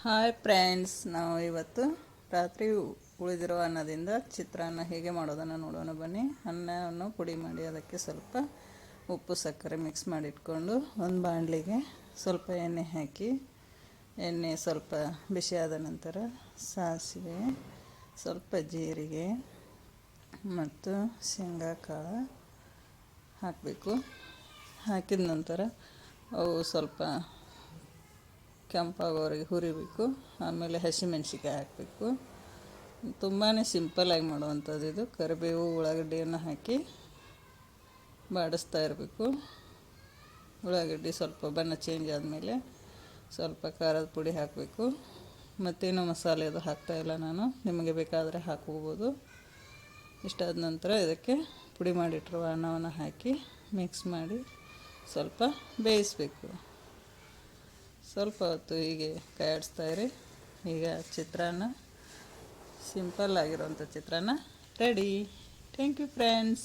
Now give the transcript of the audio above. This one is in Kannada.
ಹಾಯ್ ಫ್ರೆಂಡ್ಸ್ ನಾವು ಇವತ್ತು ರಾತ್ರಿ ಉಳಿದಿರೋ ಅನ್ನದಿಂದ ಚಿತ್ರಾನ್ನ ಹೇಗೆ ಮಾಡೋದನ್ನು ನೋಡೋಣ ಬನ್ನಿ. ಅನ್ನವನ್ನು ಪುಡಿ ಮಾಡಿ ಅದಕ್ಕೆ ಸ್ವಲ್ಪ ಉಪ್ಪು, ಸಕ್ಕರೆ ಮಿಕ್ಸ್ ಮಾಡಿಟ್ಕೊಂಡು ಒಂದು ಬಾಣಲಿಗೆ ಸ್ವಲ್ಪ ಎಣ್ಣೆ ಹಾಕಿ, ಎಣ್ಣೆ ಸ್ವಲ್ಪ ಬಿಸಿಯಾದ ನಂತರ ಸಾಸಿವೆ, ಸ್ವಲ್ಪ ಜೀರಿಗೆ ಮತ್ತು ಶೇಂಗಾ ಕಾಳು ಹಾಕಬೇಕು. ಹಾಕಿದ ನಂತರ ಅವು ಸ್ವಲ್ಪ ಕೆಂಪಾಗೋವರೆಗೆ ಹುರಿಬೇಕು, ಆಮೇಲೆ ಹಸಿಮೆಣ್ಸಿಕಾಯಿ ಹಾಕಬೇಕು. ತುಂಬಾ ಸಿಂಪಲ್ಲಾಗಿ ಮಾಡುವಂಥದ್ದು ಇದು. ಕರಿಬೇವು ಉಳ್ಳಾಗಡ್ಡಿಯನ್ನು ಹಾಕಿ ಬಾಡಿಸ್ತಾ ಇರಬೇಕು. ಉಳ್ಳಾಗಡ್ಡಿ ಸ್ವಲ್ಪ ಬಣ್ಣ ಚೇಂಜ್ ಆದಮೇಲೆ ಸ್ವಲ್ಪ ಖಾರದ ಪುಡಿ ಹಾಕಬೇಕು. ಮತ್ತೇನು ಮಸಾಲೆ ಅದು ಹಾಕ್ತಾಯಿಲ್ಲ ನಾನು. ನಿಮಗೆ ಬೇಕಾದರೆ ಹಾಕೋಬೋದು ಇಷ್ಟಾದ ನಂತರ ಇದಕ್ಕೆ ಪುಡಿ ಮಾಡಿಟ್ಟಿರುವ ಅನ್ನವನ್ನು ಹಾಕಿ ಮಿಕ್ಸ್ ಮಾಡಿ ಸ್ವಲ್ಪ ಬೇಯಿಸಬೇಕು. ಸ್ವಲ್ಪ ಹೊತ್ತು ಹೀಗೆ ಕೈಯಾಡಿಸ್ತಾ ಇರಿ. ಈಗ ಚಿತ್ರಾನ್ನ ಸಿಂಪಲ್ ಆಗಿರುವಂಥ chitranna ready thank you friends